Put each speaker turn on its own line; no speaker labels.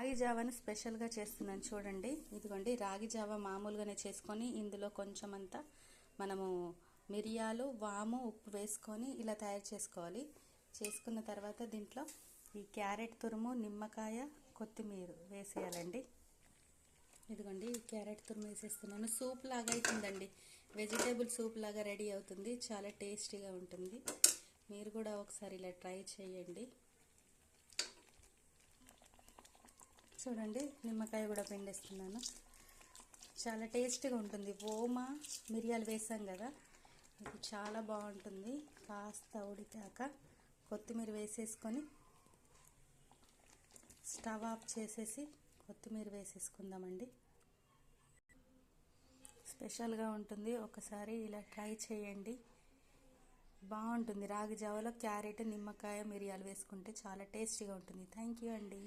రాగి జావాని స్పెషల్గా చేస్తున్నాను చూడండి. ఇదిగోండి రాగి జావా మామూలుగానే చేసుకొని ఇందులో కొంచెం అంతా మనము మిరియాలు వాము ఉప్పు వేసుకొని ఇలా తయారు చేసుకోవాలి. చేసుకున్న తర్వాత దీంట్లో ఈ క్యారెట్ తురుము నిమ్మకాయ కొత్తిమీర వేసేయాలండి. ఇదిగోండి క్యారెట్ తురుము వేసేస్తున్నాను. సూప్ లాగా అవుతుందండి వెజిటేబుల్ సూప్ లాగా రెడీ అవుతుంది. చాలా టేస్టీగా ఉంటుంది. మీరు కూడా ఒకసారి ఇలా ట్రై చేయండి. చూడండి నిమ్మకాయ కూడా పిండేస్తున్నాను. చాలా టేస్టీగా ఉంటుంది. ఓమా మిరియాలు వేసాం కదా ఇది చాలా బాగుంటుంది. కాస్త ఉడికాక కొత్తిమీర వేసేసుకొని స్టవ్ ఆఫ్ చేసేసి కొత్తిమీర వేసేసుకుందామండి. స్పెషల్గా ఉంటుంది. ఒకసారి ఇలా ట్రై చేయండి. బాగుంటుంది. రాగి జావలో క్యారెట్ నిమ్మకాయ మిరియాలు వేసుకుంటే చాలా టేస్టీగా ఉంటుంది. థ్యాంక్ యూ అండి.